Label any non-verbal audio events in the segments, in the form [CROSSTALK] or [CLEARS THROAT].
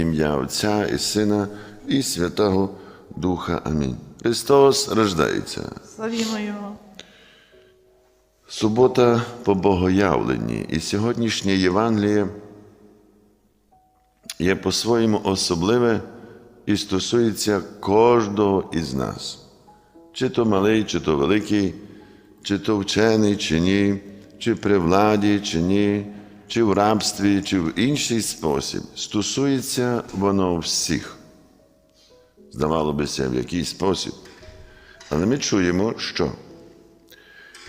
ім'я Отця і Сина і Святого Духа. Амінь. Христос рождається. Славімо Його. Субота по Богоявленні. І сьогоднішнє Євангеліє є по-своєму особливе і стосується кожного із нас. Чи то малий, чи то великий, чи то вчений, чи ні, чи при владі, чи ні, чи в рабстві, чи в інший спосіб. Стосується воно всіх. Здавало би в який спосіб. Але ми чуємо, що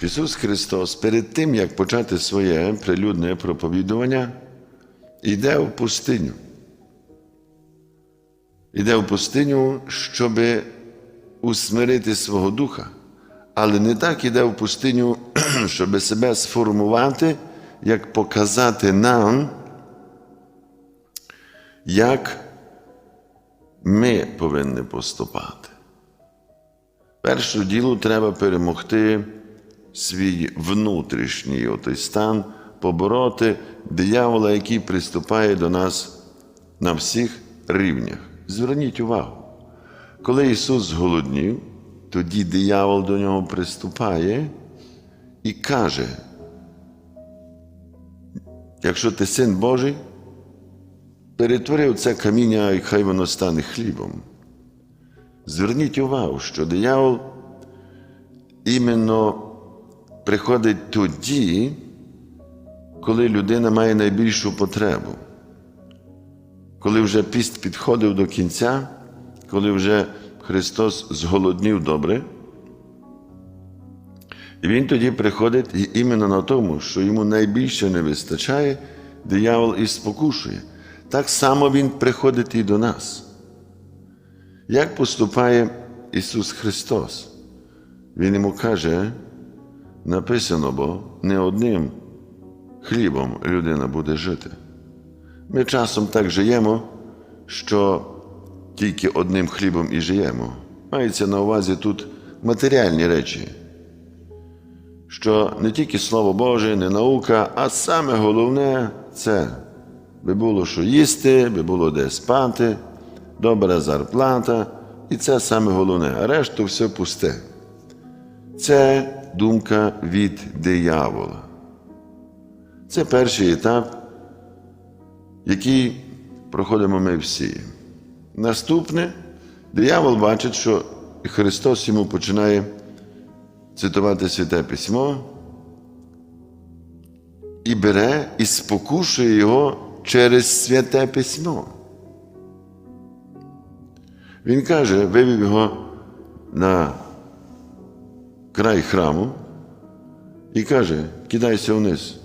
Ісус Христос перед тим, як почати своє прилюдне проповідування, йде в пустиню. Йде в пустиню, щоб усмирити свого духа, але не так іде в пустиню, [CLEARS THROAT] щоб себе сформувати, як показати нам, як ми повинні поступати. Перше діло треба перемогти свій внутрішній отой стан, побороти диявола, який приступає до нас на всіх рівнях. Зверніть увагу, коли Ісус зголоднів, тоді диявол до нього приступає і каже, якщо ти син Божий, перетвори це каміння, і хай воно стане хлібом. Зверніть увагу, що диявол іменно приходить тоді, коли людина має найбільшу потребу. Коли вже піст підходив до кінця, коли вже Христос зголоднів добре, Він тоді приходить і іменно на тому, що йому найбільше не вистачає, диявол і спокушує. Так само Він приходить і до нас. Як поступає Ісус Христос? Він йому каже, написано, бо не одним хлібом людина буде жити. Ми часом так живемо, що тільки одним хлібом і живемо. Мається на увазі тут матеріальні речі, що не тільки Слово Боже, не наука, а саме головне це би було що їсти, би було де спати, добра зарплата, і це саме головне, а решту все пусте. Це думка від диявола. Це перший етап, який проходимо ми всі. Наступне, диявол бачить, що Христос йому починає цитувати Святе Письмо і бере і спокушує його через Святе Письмо. Він каже, вивів його на край храму і каже, кидайся вниз.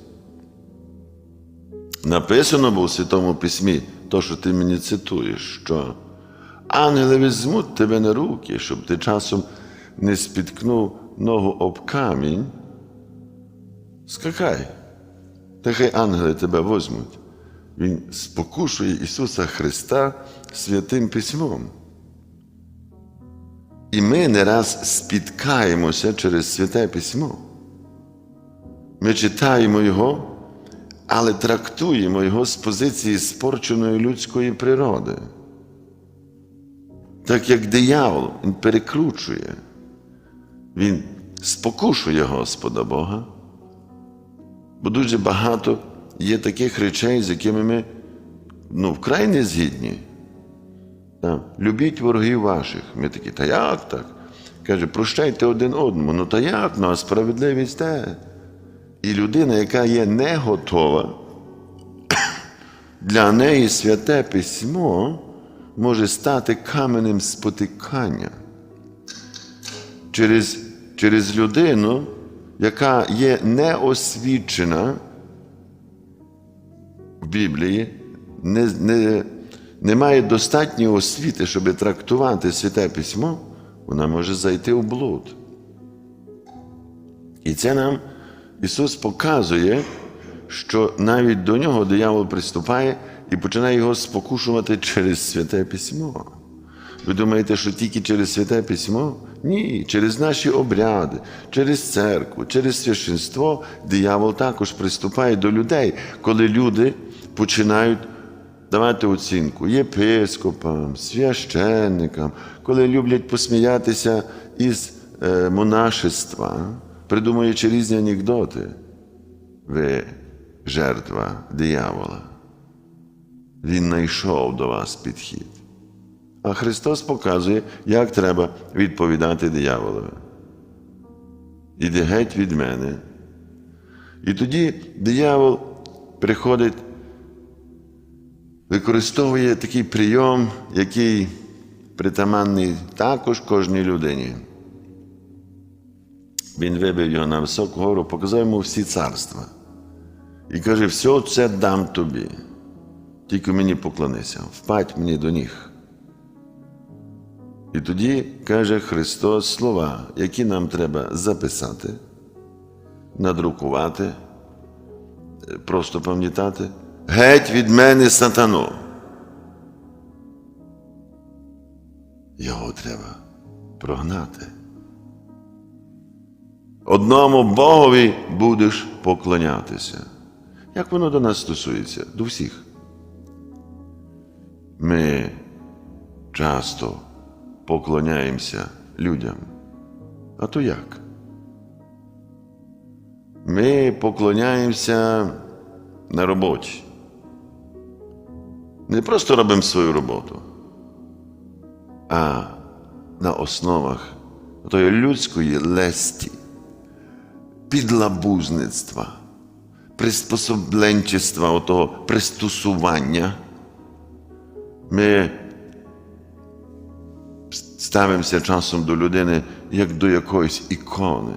Написано було в Святому Письмі, то, що ти мені цитуєш, що ангели візьмуть тебе на руки, щоб ти часом не спіткнув ногу об камінь. Скакай, та хай ангели тебе возьмуть. Він спокушує Ісуса Христа святим письмом. І ми не раз спіткаємося через святе письмо. Ми читаємо Його, але трактуємо його з позиції спорченої людської природи. Так як диявол, він перекручує, він спокушує Господа Бога, бо дуже багато є таких речей, з якими ми ну, вкрай не згідні. Там, Любіть ворогів ваших. Ми такі, та як так? Каже, прощайте один одному. Ну та як? Ну, а справедливість те. І людина, яка є не готова, для неї святе письмо може стати каменем спотикання через, через людину, яка є неосвічена в Біблії, не, не, не має достатньої освіти, щоб трактувати святе письмо, вона може зайти в блуд. І це нам Ісус показує, що навіть до нього диявол приступає і починає його спокушувати через святе письмо. Ви думаєте, що тільки через святе письмо? Ні, через наші обряди, через церкву, через священство диявол також приступає до людей, коли люди починають давати оцінку єпископам, священникам, коли люблять посміятися із е, монашества, придумуючи різні анекдоти. Ви жертва диявола. Він знайшов до вас підхід. А Христос показує, як треба відповідати дияволові. Іди геть від мене. І тоді диявол приходить, використовує такий прийом, який притаманний також кожній людині. Він вибив його на високу гору, показав йому всі царства. І каже: все це дам тобі. Тільки мені поклонися, впадь мені до ніг. І тоді каже Христос слова, які нам треба записати, надрукувати, просто пам'ятати. Геть від мене сатану. Його треба прогнати. Одному Богові будеш поклонятися. Як воно до нас стосується? До всіх. Ми часто поклоняємося людям. А то як? Ми поклоняємося на роботі. Не просто робимо свою роботу, а на основах тої людської лесті, підлабузництва, приспособленчества, отого пристосування. Ми ставимося часом до людини як до якоїсь ікони.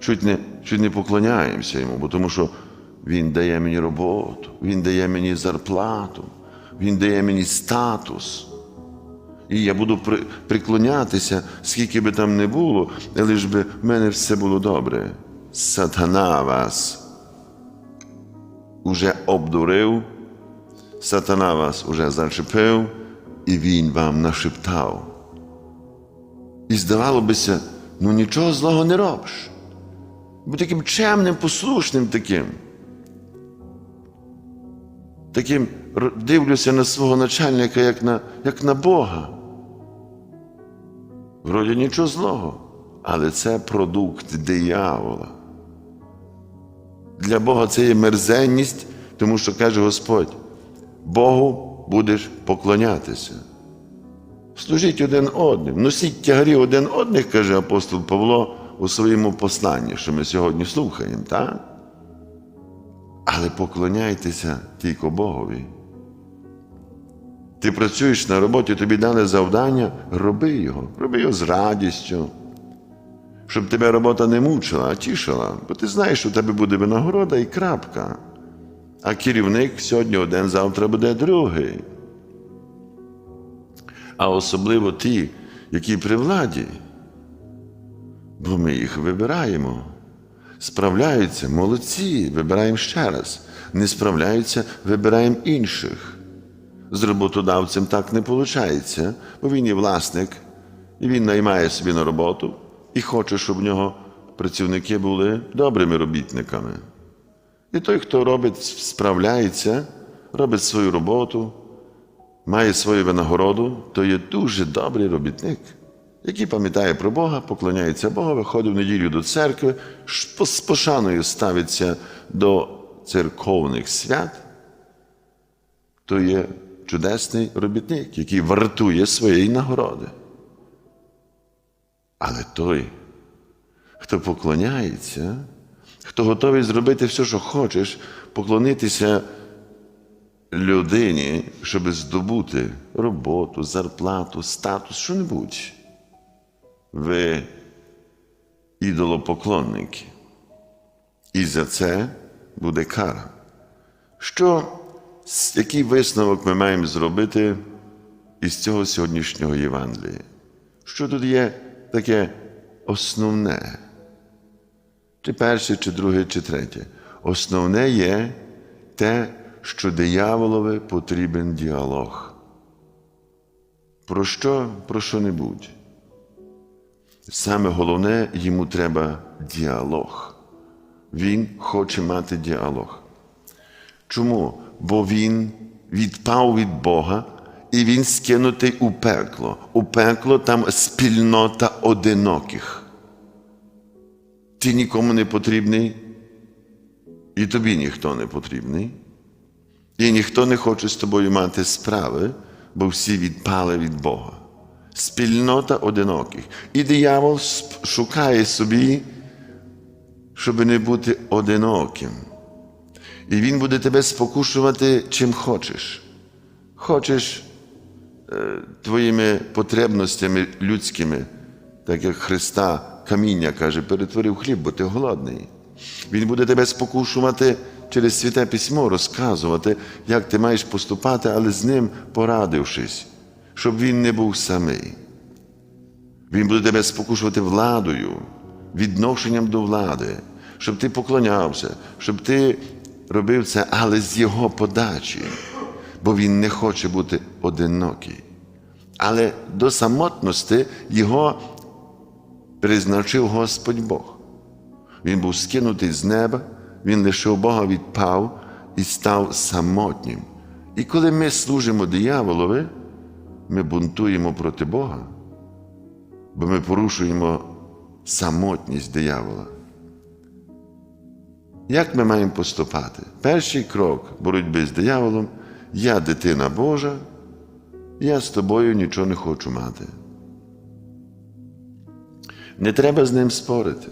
Чуть не, чуть не поклоняємося йому, бо тому що він дає мені роботу, він дає мені зарплату, він дає мені статус. І я буду при, приклонятися, скільки би там не було, лиш би в мене все було добре. Сатана вас уже обдурив, сатана вас уже зачепив, і він вам нашептав. І здавало бися, ну нічого злого не робиш. Будь таким чемним, послушним таким. Таким дивлюся на свого начальника, як на, як на Бога. Вроді нічого злого, але це продукт диявола. Для Бога це є мерзенність, тому що каже Господь: Богу будеш поклонятися. Служіть один одним, носіть тягарі один одних, каже апостол Павло у своєму посланні, що ми сьогодні слухаємо, так? Але поклоняйтеся тільки Богові. Ти працюєш на роботі, тобі дали завдання, роби його, роби його з радістю, щоб тебе робота не мучила, а тішила, бо ти знаєш, що у тебе буде винагорода і крапка. А керівник сьогодні один, завтра буде другий. А особливо ті, які при владі, бо ми їх вибираємо. Справляються, молодці, вибираємо ще раз. Не справляються, вибираємо інших. З роботодавцем так не виходить, бо він є власник, і він наймає собі на роботу і хоче, щоб в нього працівники були добрими робітниками. І той, хто робить, справляється, робить свою роботу, має свою винагороду, то є дуже добрий робітник, який пам'ятає про Бога, поклоняється Богу, ходить в неділю до церкви, з пошаною ставиться до церковних свят, то є чудесний робітник, який вартує своєї нагороди. Але той, хто поклоняється, хто готовий зробити все, що хочеш, поклонитися людині, щоб здобути роботу, зарплату, статус, що-небудь. Ви ідолопоклонники. І за це буде кара. Що, який висновок ми маємо зробити із цього сьогоднішнього Євангелія? Що тут є таке основне? Чи перше, чи друге, чи третє? Основне є те, що дияволові потрібен діалог. Про що, про що-небудь. Саме головне, йому треба діалог. Він хоче мати діалог. Чому? Бо він відпав від Бога, і він скинутий у пекло. У пекло там спільнота одиноких. Ти нікому не потрібний, і тобі ніхто не потрібний. І ніхто не хоче з тобою мати справи, бо всі відпали від Бога. Спільнота одиноких. І диявол шукає собі, щоб не бути одиноким. І він буде тебе спокушувати чим хочеш. Хочеш е, твоїми потребностями людськими, так як Христа каміння каже, перетворив хліб, бо ти голодний. Він буде тебе спокушувати через святе письмо, розказувати, як ти маєш поступати, але з ним порадившись, щоб він не був самий. Він буде тебе спокушувати владою, відношенням до влади, щоб ти поклонявся, щоб ти робив це, але з його подачі, бо він не хоче бути одинокий. Але до самотності його призначив Господь Бог. Він був скинутий з неба, він лише Бога відпав і став самотнім. І коли ми служимо дияволові, ми бунтуємо проти Бога, бо ми порушуємо самотність диявола. Як ми маємо поступати? Перший крок боротьби з дияволом я дитина Божа, я з тобою нічого не хочу мати. Не треба з ним спорити.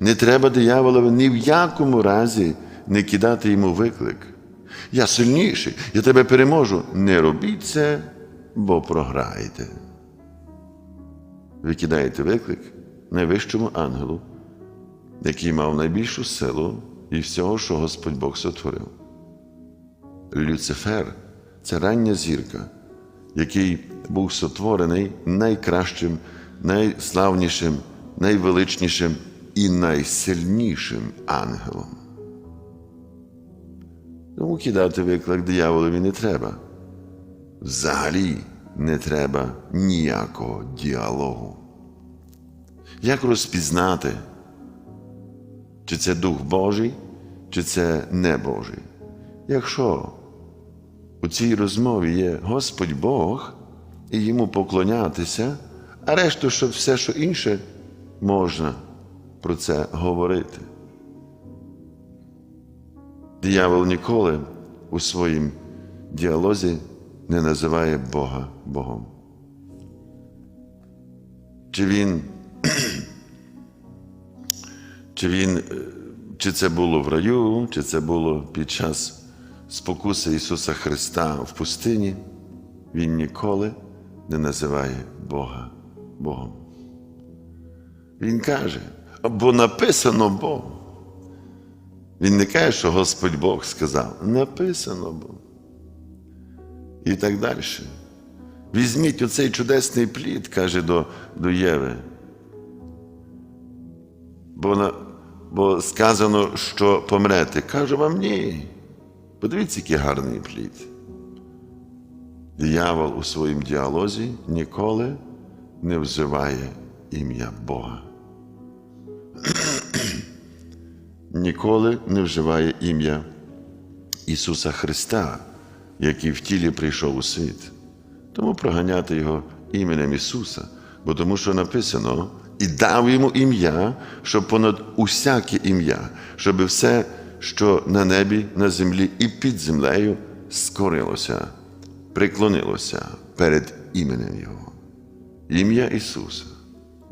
Не треба дияволові ні в якому разі не кидати йому виклик. Я сильніший, я тебе переможу. Не робіть це, бо програєте. Ви кидаєте виклик найвищому ангелу, який мав найбільшу силу і всього, що Господь Бог сотворив. Люцифер це рання зірка, який був сотворений найкращим, найславнішим, найвеличнішим найсильнішим ангелом. Тому кидати виклик дияволові не треба. Взагалі не треба ніякого діалогу. Як розпізнати, чи це Дух Божий, чи це не Божий? Якщо у цій розмові є Господь Бог і йому поклонятися, а решту, що все, що інше, можна про це говорити. Диявол ніколи у своїм діалозі не називає Бога Богом. Чи він, [CLEARS THROAT] чи він, чи це було в раю, чи це було під час спокуси Ісуса Христа в пустині, Він ніколи не називає Бога Богом. Він каже, бо написано Бог. Він не каже, що Господь Бог сказав, написано Бог. І так далі. Візьміть оцей чудесний плід, каже до, до Єви. Бо, на, бо сказано, що помрете. Кажу вам ні. Подивіться, який гарний плід. Диявол у своїм діалозі ніколи не взиває ім'я Бога. Ніколи не вживає ім'я Ісуса Христа, який в тілі прийшов у світ. Тому проганяти Його іменем Ісуса, бо тому що написано, і дав йому ім'я, щоб понад усяке ім'я, щоб все, що на небі, на землі і під землею скорилося, приклонилося перед іменем Його. Ім'я Ісуса,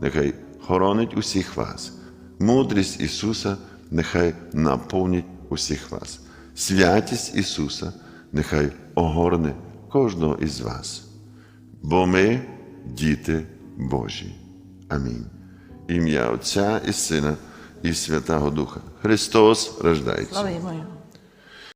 нехай хоронить усіх вас, мудрість Ісуса нехай наповнить усіх вас. Святість Ісуса нехай огорне кожного із вас. Бо ми діти Божі. Амінь. Ім'я Отця і Сина і Святого Духа. Христос рождається.